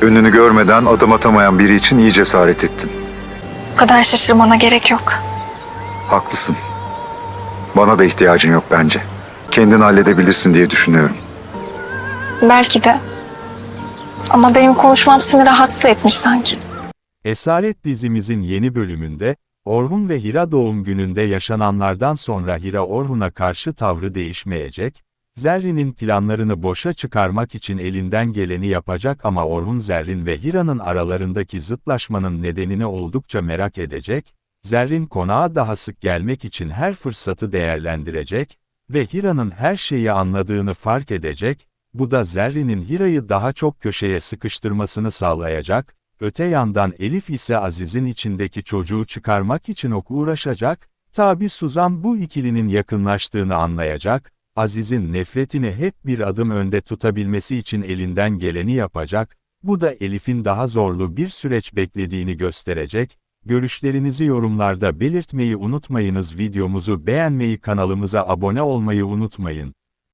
Önünü görmeden adım atamayan biri için iyi cesaret ettin. Bu kadar şaşırmana gerek yok. Haklısın. Bana da ihtiyacın yok bence. Kendin halledebilirsin diye düşünüyorum. Belki de. Ama benim konuşmam seni rahatsız etmiş sanki. Esaret dizimizin yeni bölümünde, Orhun ve Hira doğum gününde yaşananlardan sonra Hira Orhun'a karşı tavrı değişmeyecek, Zerrin'in planlarını boşa çıkarmak için elinden geleni yapacak ama Orhun Zerrin ve Hira'nın aralarındaki zıtlaşmanın nedenini oldukça merak edecek, Zerrin konağa daha sık gelmek için her fırsatı değerlendirecek ve Hira'nın her şeyi anladığını fark edecek, bu da Zerrin'in Hira'yı daha çok köşeye sıkıştırmasını sağlayacak, öte yandan Elif ise Aziz'in içindeki çocuğu çıkarmak için ok uğraşacak, tabi Suzan bu ikilinin yakınlaştığını anlayacak, Aziz'in nefretini hep bir adım önde tutabilmesi için elinden geleni yapacak, bu da Elif'in daha zorlu bir süreç beklediğini gösterecek, görüşlerinizi yorumlarda belirtmeyi unutmayınız videomuzu beğenmeyi kanalımıza abone olmayı unutmayın.